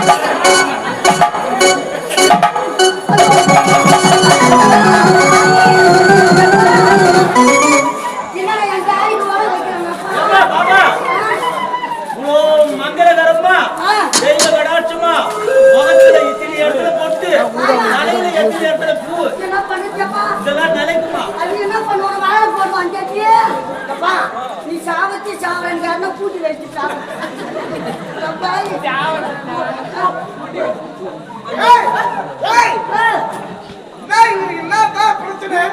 Let's go.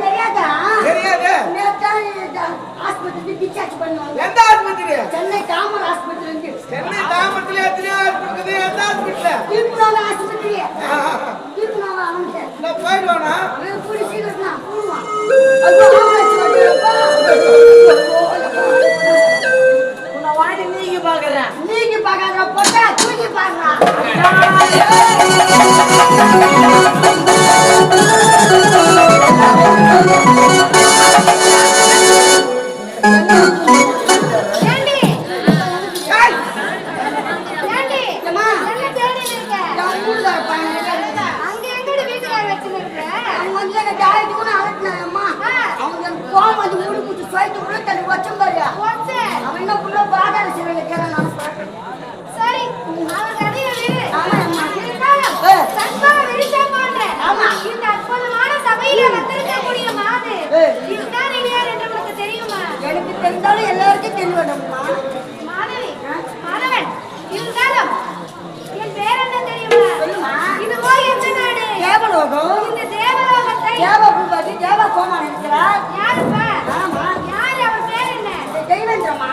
தெரியாதா? தெரியாது. ஆஸ்பத்திரி டிஸ்சார்ஜ் பண்ணுவாங்க. எந்த ஆஸ்பத்திரி? சென்னை தாமர் ஆஸ்பத்திரி இருந்து சென்னை தாமரத்துல எத்தனை ஆஸ்பத்திரி எந்த ஆஸ்பத்திரி திருப்பூர் ஆஸ்பத்திரி. திருப்பூர் அவன் சார் நான் போயிடுவானா? புடி சீக்கிரம் நான் போடுவான். நீங்க பாக்குறேன் நீங்க பாக்காத போட்டா தூக்கி பாக்குறான் ஆமா இந்த அற்புதமான சபையில வந்து எனக்கு தெரிந்தாலும் எல்லாருக்கும் தெரியணும் என் பேர் என்ன தெரியுமா? இதுவோ எந்த இந்த தேவலோகத்தை தேவ பூபாதி தேவ கோமா பேர் என்ன? தெய்வந்திரமா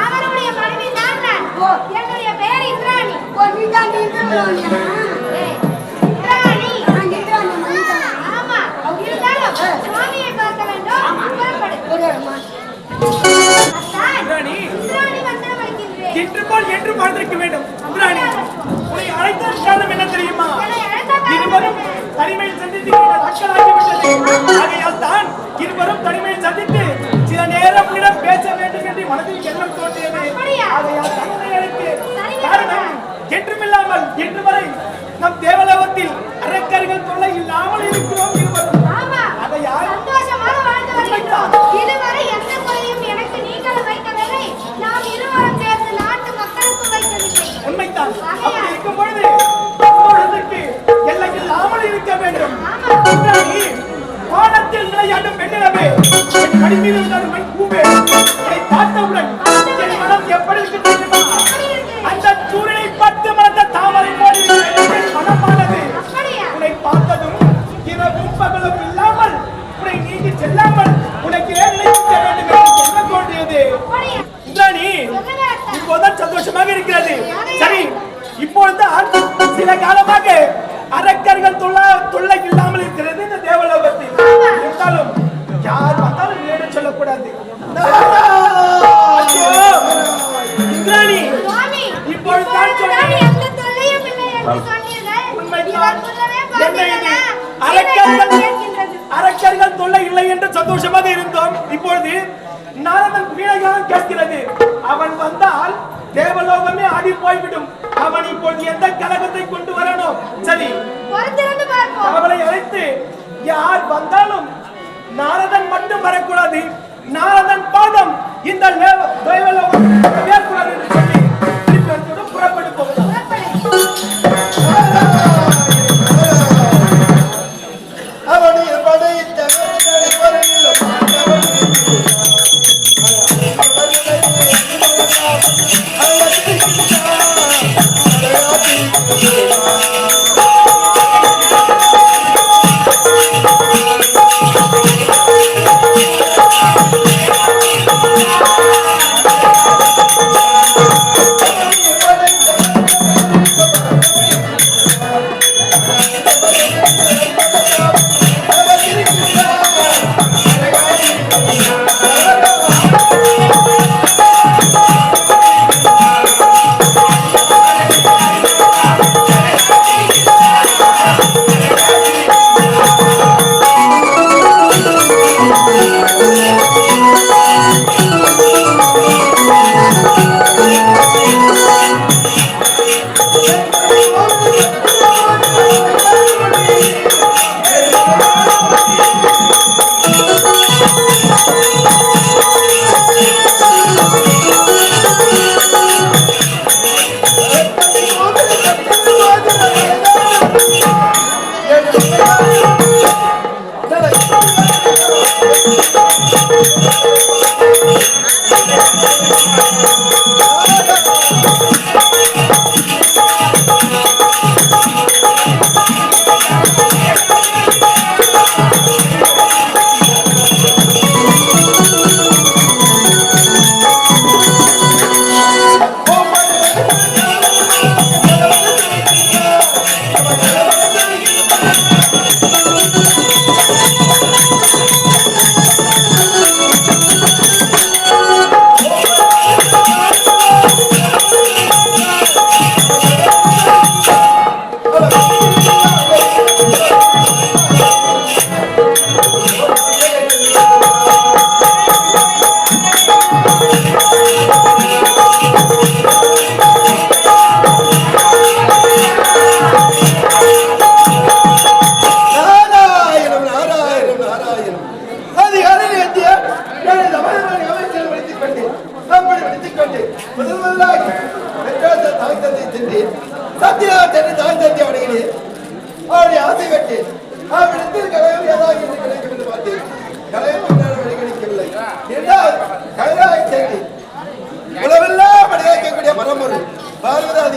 அவருடைய பேர் இந்திராணி. ஓ குறிக்கோள் என்று வாழ்ந்திருக்க வேண்டும். அபிராணி உன்னை அழைத்த காரணம் என்ன தெரியுமா? இருவரும் தனிமையில் சந்தித்து தக்கலாகிவிட்டது ஆகையால் தான் இருவரும் தனிமையில் சந்தித்து சில நேரம் இடம் பேச வேண்டும் என்று மனதில் எண்ணம் தோன்றியது. ஆகையால் தன்னை அழைத்து காரணம் என்றுமில்லாமல் இன்று வரை நம் தேவலோகத்தில் அரக்கர்கள் தொல்லை இல்லாமல் இருக்கும். தலையாட்டும் பெண்ணிலமே என் கடிமீது உணர்வை கூவே உன்னை பார்த்தவுடன் என் மனம் எப்படி அந்த சூழலை பத்து மறந்த தாமரை போல வீணையாக கேட்கிறது. அவன் வந்தால் தேவலோகமே ஆடி போய்விடும். அவன் இப்பொழுது எந்த கலகத்தை கொண்டு வரணும் சரி. அவளை அழைத்து யார் வந்தாலும் நாரதன் மட்டும் வரக்கூடாது. நாரதன் பாதம் இந்த தேவலோகம் என்று சொல்லி புறப்பட்டு போகலாம்.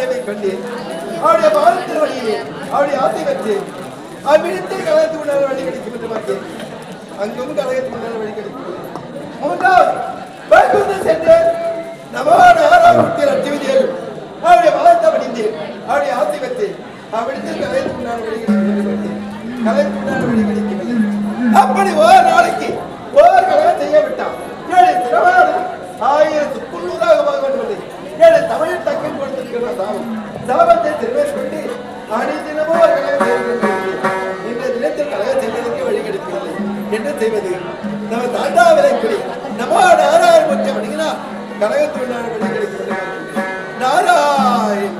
பார்வதா தேவை கண்டேன் அவருடைய பாரத்தின் வழியே அவருடைய ஆசை பெற்றேன் அவ்விடத்தை கழகத்து கொண்டால் வழி கிடைக்கும் என்று பார்த்தேன் அங்கும் கழகத்து கொண்டால் வழி கிடைக்கும் மூன்றாவது வைகுந்து சென்று நமோ நாராயணத்தில் அச்சுவிதியில் அவருடைய பாதத்தை படிந்தேன் அவருடைய ஆசை பெற்றேன் அவ்விடத்தில் கழகத்து கொண்டால் வழி கிடைக்கும் என்று பார்த்தேன் கலந்து கொண்டால் வழி கிடைக்கவில்லை அப்படி ஒரு நாளைக்கு ஒரு கழகம் செய்ய விட்டான் ஏழு திறமான ஆயிரத்துக்குள்ளூராக போக வேண்டுமில்லை ஏழு தமிழில் தக்கம் கொடுத்திருக்கிற சாபம் சாபத்தை திருவேற்கொண்டு அணி தினமும் ஒரு கலகம் செய்ய இந்த தினத்தில் கலகம் செய்வதற்கு வழி கிடைக்கவில்லை. என்ன செய்வது? நம்ம தாண்டா விலைக்குடி நம்ம நாராயண பட்சம் அப்படின்னா கலகத்தில் வழி கிடைக்கவில்லை. நாராயண்.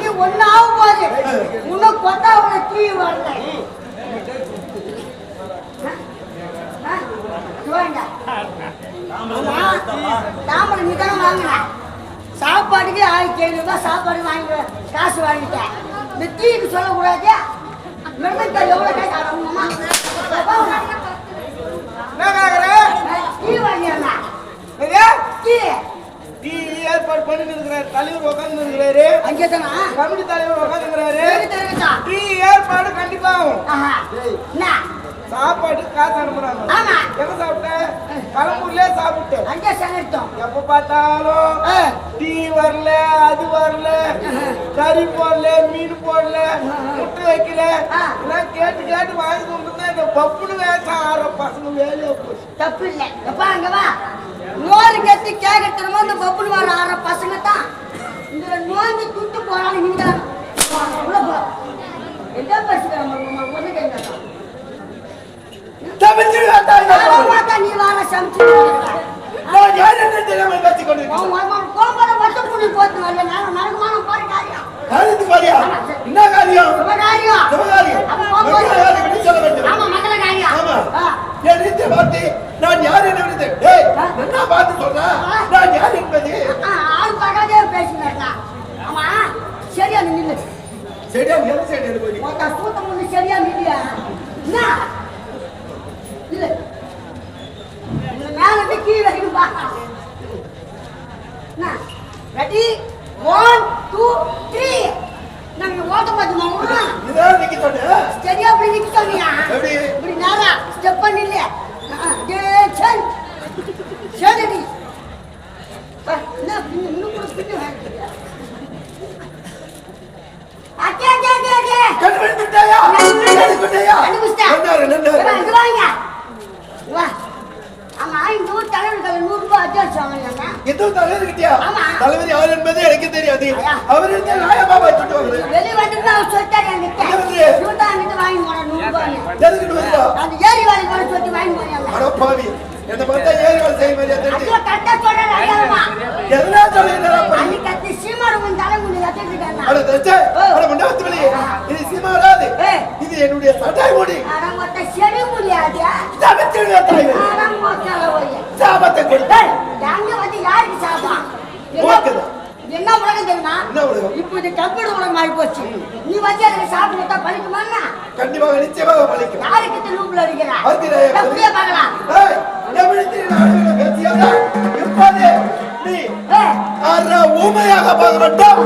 மணி ஒன்னு ஆகும் போது. இன்னும் கொத்தா உன தீ வரல தாமரை நீ தானே வாங்கின? ஆயிரத்தி ஐநூறுபா சாப்பாடு வாங்கி காசு வாங்கிட்டேன் இந்த தீக்கு சொல்லக்கூடாது. மிருகத்தால் எவ்வளோ காசு ஆடணுமா தீ வாங்கிடுறேன் தீ. ஏற்பாடு பண்ணிட்டு இருக்கிறாரு தலைவர் உட்கார்ந்து இருக்கிறாரு அங்கே தானா? கமிட்டி தலைவர் உட்கார்ந்து இருக்கிறாரு டீ ஏற்பாடு கண்டிப்பா ஆகும் சாப்பாடு காசு அனுப்புறாங்க. ஆமா. எங்க சாப்பிட்டேன் கலம்பூர்லயே சாப்பிட்டேன். அங்கே செலவிட்டோம் எப்ப பார்த்தாலும் டீ வரல அது வரல கறி போடல மீன் போடல முட்டை வைக்கல. எல்லாம் கேட்டு கேட்டு வாங்கி கொண்டு இந்த பப்புனு வேஷம் ஆடுற பசங்க வேலையை போச்சு. தப்பு இல்லை. எப்பா அங்க வா. நோறு கட்டி கேட்கறதுமோ இந்த பப்புள் வர ஆற பசங்க தான் இந்த நோய்ந்து துட்டு போறாங்க நீங்க என்ன பேசுகிறாங்க நீ வாழ சமைச்சு கோபத்தை மட்டும் புடி போட்டு வரல. நான் நடக்குமான போற காரியம் காரியத்துக்கு பாரியா என்ன காரியம்? சுபகாரியம் சுபகாரியம் ஆமா மங்கள ஆமா. ஏன் நீச்ச பாட்டி எவ்வளவு சைடு எடுப்பீங்க சரியா மீடியா எதுவும் தலைவர் கிட்டியா? தலைவர் யார் என்பது எனக்கு தெரியாது. அவர் இருந்த நாய பாபா வாங்கி ஏரி வாங்கி போற சொல்லி வாங்கி போறேன் அட பாவி. என்ன பார்த்தா ஏரி வாங்கி செய்ய மாதிரி தெரிஞ்சு அது கட்ட சொல்றேன் என்னுடைய டப்படு உலகம் ஆகி போச்சு நீ வச்சு அதை சாப்பிட்டு விட்டா பழிக்குமா கண்டிப்பாக நிச்சயமாக பழிக்கும். யாருக்கு திருவுக்குள்ள அடிக்கிறா அப்படியே பார்க்கலாம் இப்போது நீ. ஊமையாக பார்க்க மட்டும்.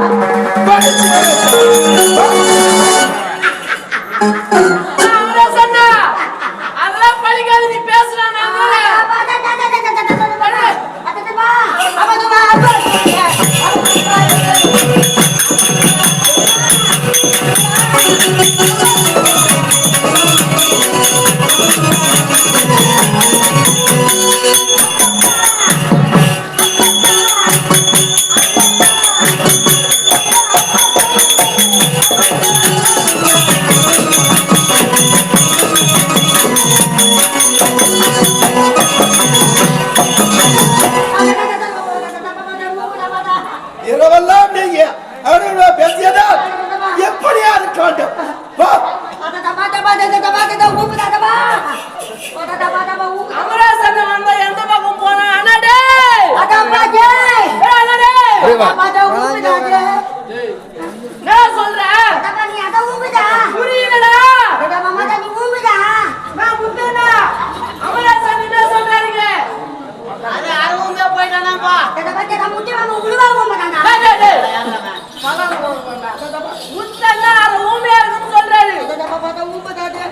இரவெல்லாம் நீங்க அவரோட பேசியதால் எப்படியா இருக்க வேண்டும் நான் சொல்றேன் புரியலடா. சொல்றாரு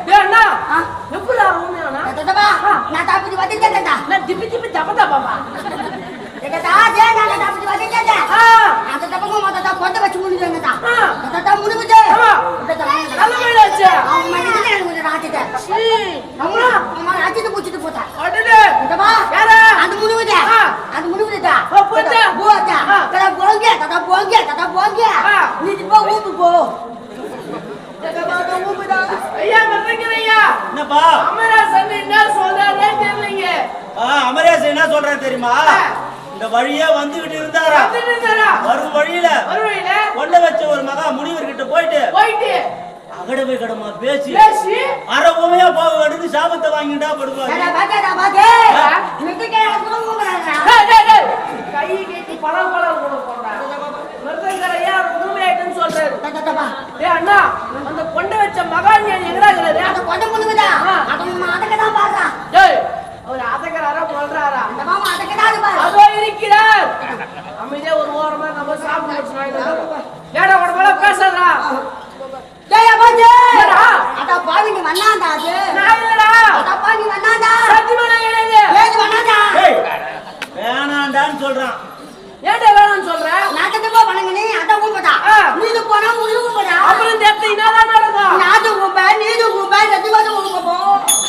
டேய் அண்ணா எப்படி ஊமையானா நான் திப்பி திப்பி தப்ப தப்பாப்பா தலைமையிலாச்சு அம்மா அடடே யாரா? அது முழுவதா ஆ. அது முழுவதா ஆ, போச்சா? போச்சா ஆ. போங்க போங்க போங்க தாத்தா போங்க ஆ. நீ போ ஊப்பு போ தாத்தா ஊப்புடா ஐயா வர்றீங்க ஐயா என்னப்பா அமராசன் என்ன சொல்றாருன்னே தெரியலீங்க ஆ, அமரேஷ் என்ன சொல்றாரு தெரியுமா ஆ. இந்த வழியே வந்துகிட்டு இருந்தாரா? வரும் வழியில கொண்ட வச்ச ஒரு மகா முனிவர்கிட்ட போயிட்டு போயிட்டு அகடவை கடமா பேசி உமையா போக வேண்டியது சாபத்தை வாங்கிட்டா படுவாங்க. கையை கட்டி பழம் பழம் அண்ணா, அந்த கொண்டை வச்ச மகான் ஞானி எங்கடா இருக்கிறாரு? அந்த கொண்ட முழுகுதா ஆ. அவன் அதக்க தான் பாக்குறான் டேய், அவர் அதக்கறாரா, கொல்றாரா? அந்த மாமா தான் பாரு அதோ இருக்கிறார். அமைதியா ஒரு ஓரமா நம்ம சாப்பிட்டு. ஏடா, பேசாதடா. டேய் பாத்தே என்னடா? அட பாவி நீ வண்ணாண்டா அது நான் இல்லடா. அட பாவி நீ வண்ணாண்டா சத்தியமா நான் கிடையாது. ஏது வண்ணாண்டா ஏய், வேணாண்டான்னு சொல்றான் ஏன்டா வேணாம்னு சொல்ற? போ வணங்க நீ அட ஊம்படா ஆ. நீது போனா முழு ஊம்படா அப்புறம் இந்த இடத்துல என்னதான் நடக்கும்? நாது ஊம்ப நீது ஊம்ப ரெண்டு பேரும் ஊம்ப போ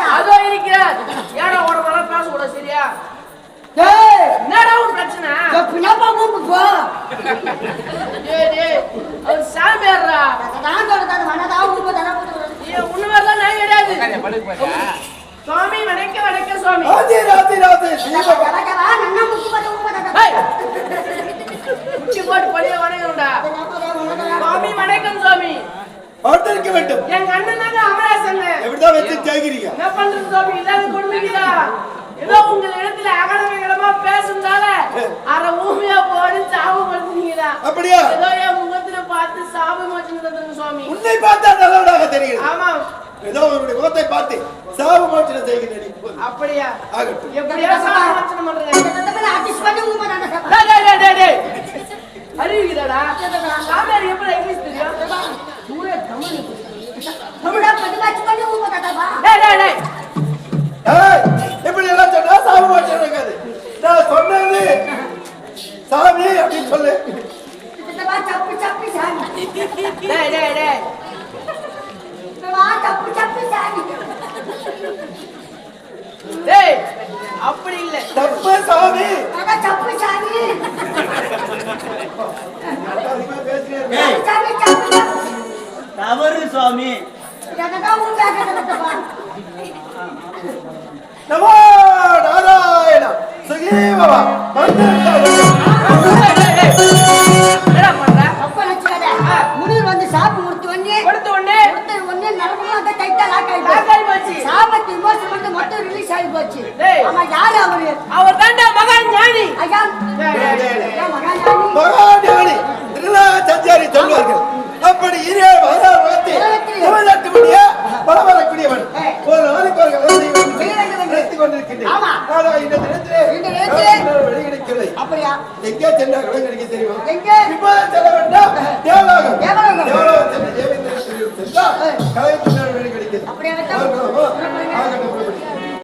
தான் அதோ இருக்கிறார். ஏடா மேல பேசக்கூடாது, சரியா? டேய். என்னடா உன் பிரச்சனை? பின்னப்பா ஊம்பு போ. அவர் சாமியார்ரா. நான் வண்ணதா ஊம்படா ஏய், உன்னை மாதிரிலாம் நான் கிடையாது. சுவாமி வணக்க வணக்க சுவாமி. ராஜே ஸ்ரீபகவான் டவா டவா நன்னா முத்து போட்டு முட்டி போட்டு சுவாமி வணக்கம் சுவாமி. பார்த்திருக்க வேண்டும். எங்க அண்ணன் தாங்க அமராசன் எப்படிதான் வச்சு தேய்கிறீங்க என்ன பண்றது சுவாமி இல்லாத கொடுமைக்குதா ஏதோ உங்க இடத்துல அகடமைகளமா பேசுனால அரை ஊமையா போடு சாபம் படுத்துனீங்கடா அப்படியா? ஏதோ என் முகத்துல பார்த்து சாபம் வச்சுருந்ததுங்க சுவாமி. உன்னை பார்த்தா நல்லவனாக தெரிகிறது. ஆமா. ஏதோ அவருடைய முகத்தை பார்த்து சாவு மோச்சனம் செய்கிறேன். அப்படியா? ஆகட்டும். எப்படியா டேய், டேய், டேய். அறிவிக்கிறாடா? சாமியார் எப்படி இங்கிலீஷ் தெரியும்? இப்படி எல்லாம் சொன்னா சாவு முனிவர் வந்து சாப்பு முடிச்சு உடனே கொடுத்த உடனே கொடுத்த உடனே நரம்புலாம் அந்த டைட்டா லாக் ஆகி லாக் ஆகி போச்சு. சாபத்து விமோசனம் பண்ணி மட்டும் ரிலீஸ் ஆகி போச்சு. டேய். ஆமா யாரு அவரு? அவர் தாண்டா மகான் ஞானி. ஐயா. டேய். ஐயா, மகாஞானி மகாஞானி. திருநா சஞ்சாரி சொல்வார்கள். அப்படி இனிய மகாபகத்தை தமிழ்நாட்டு முடிய பரவரக்கூடியவன் ஒரு நாளைக்கு ஒரு நிறுத்திக் கொண்டிருக்கின்றேன் இந்த அப்படியா? எங்கே சென்றால் கூட கிடைக்க தெரியுமா? எங்கே? இப்ப செல்ல வேண்டாம் தேவலோகம். தேவலோகம். தேவலோகம் சென்று தேவேந்திரன் சென்றால் கலை பின்னால் வெளி கிடைக்கிறது? ஆகட்டும்.